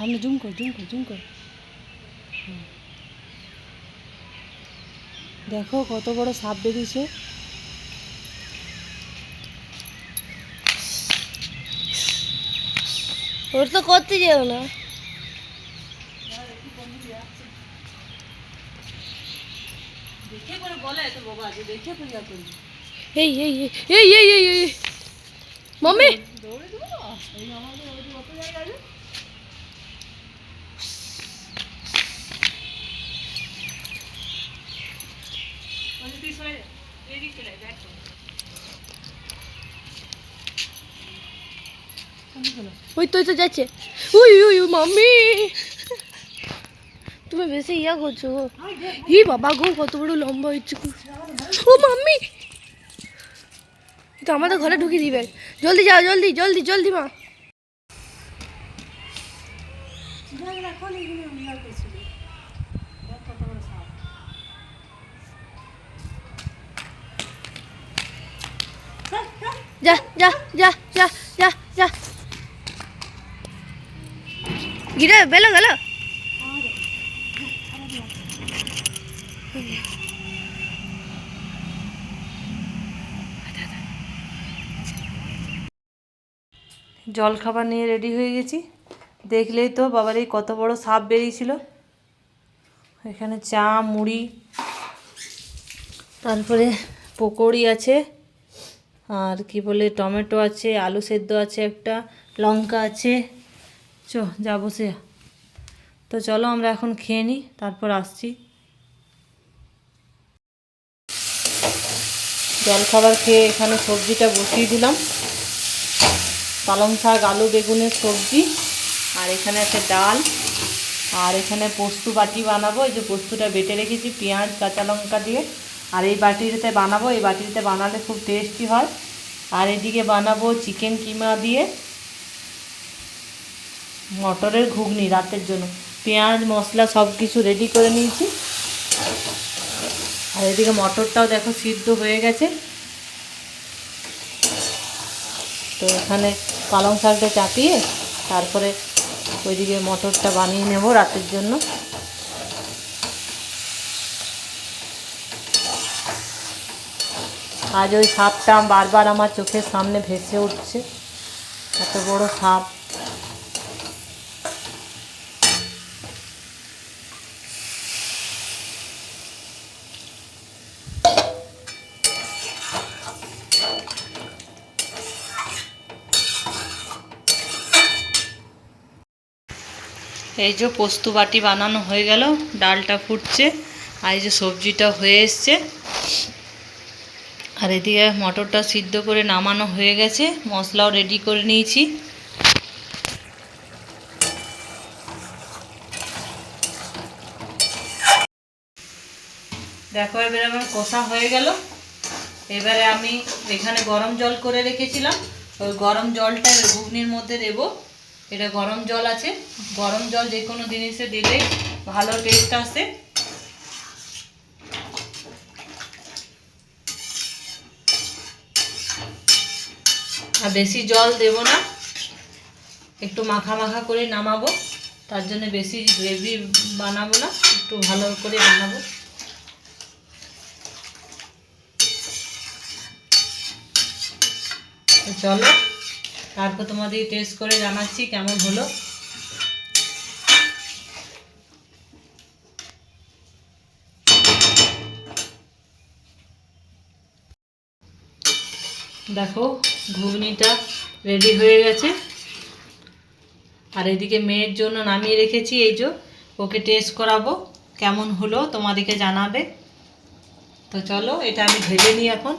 সামনে জুম কর জুম কর জুম কর। দেখো কত বড় সাপ বেরিয়েছে। ওর তো করতে যেও না। দেখে করে বলে তো বাবা যে দেখে পূজা করবি। এই এই এই এই এই এই এই মাম্মি! দৌড়ে দেবো এই আমাদের কত জায়গা আছে তুই সরে যা এদিক চলে দেখ। ওই তো তো যাচ্ছে। উই উই উই, মাম্মি। তুমি বেশি ইয়া করছ ই বাবা গো কত বড় লম্বা হচ্ছে ও মাম্মি। তো আমাদের ঘরে ঢুকিয়ে দিবেন জলদি যাও জলদি জলদি জলদি মা। দেখ যা যা যা যা যা যা। গিরে, বেলো গেল জল খাবার নিয়ে রেডি হয়ে গেছি। দেখলেই তো বাবার এই কত বড় সাপ বেরিয়েছিল। এখানে চা, মুড়ি, তারপরে পকোড়ি আছে। আর কি বলে, টমেটো আছে, আলু সেদ্ধ আছে একটা, লঙ্কা আছে। চ যাব সে তো চলো আমরা এখন খেয়ে নিই তারপর আসছি। জল খাবার খেয়ে এখানে সবজিটা বসিয়ে দিলাম। পালং শাক, আলু, বেগুনের সবজি, আর এখানে আছে ডাল। আর এখানে পোস্ত বাটি বানাবো। এই যে পোস্তটা বেটে রেখেছি, পেঁয়াজ, কাঁচা লঙ্কা দিয়ে। আর এই বাটিতে বানাবো, এই বাটিতে বানালে খুব টেস্টি হয়। আর এদিকে বানাবো চিকেন কিমা দিয়ে মটরের ঘুগনি রাতের জন্য। পেঁয়াজ, মশলা সব কিছু রেডি করে নিয়েছি। আর এদিকে মটরটাও দেখো সিদ্ধ হয়ে গেছে। তো এখানে পালং শাকটা চাপিয়ে তারপরে ওইদিকে মটরটা বানিয়ে নেব রাতের জন্য। আজ ওই সাপটা বারবার আমার চোখের সামনে ভেসে উঠছে। এত বড় সাপ। এই যে পোস্ত বাটি বানানো হয়ে গেল, ডালটা ফুটছে, আর এই যে সবজিটা হয়ে এসছে। আর এদিকে মটরটা সিদ্ধ করে নামানো হয়ে গেছে। মশলাও রেডি করে নিয়েছি। দেখো, এবারে আমার কষা হয়ে গেল। এবারে আমি এখানে গরম জল করে রেখেছিলাম। ওই গরম জলটা এবার ঘুগনির মধ্যে দেবো। এটা গরম জল আছে। গরম জল যে কোনো জিনিসে দিলে ভালো টেস্ট আসে। আর বেশি জল দেব না। একটু মাখা মাখা করে নামাবো। তার জন্য বেশি গ্রেভি বানাবো না, একটু ভালো করে বানাবো। চলো, তারপর তোমাদের টেস্ট করে জানাচ্ছি কেমন হলো। দেখো, ঘুগনিটা রেডি হয়ে গেছে। আর এদিকে মেয়ের জন্য নামিয়ে রেখেছি, এই যে ওকে টেস্ট করাবো, কেমন হলো তোমাদেরকে জানাবে। তো চলো, এটা আমি ভেজে নিই এখন।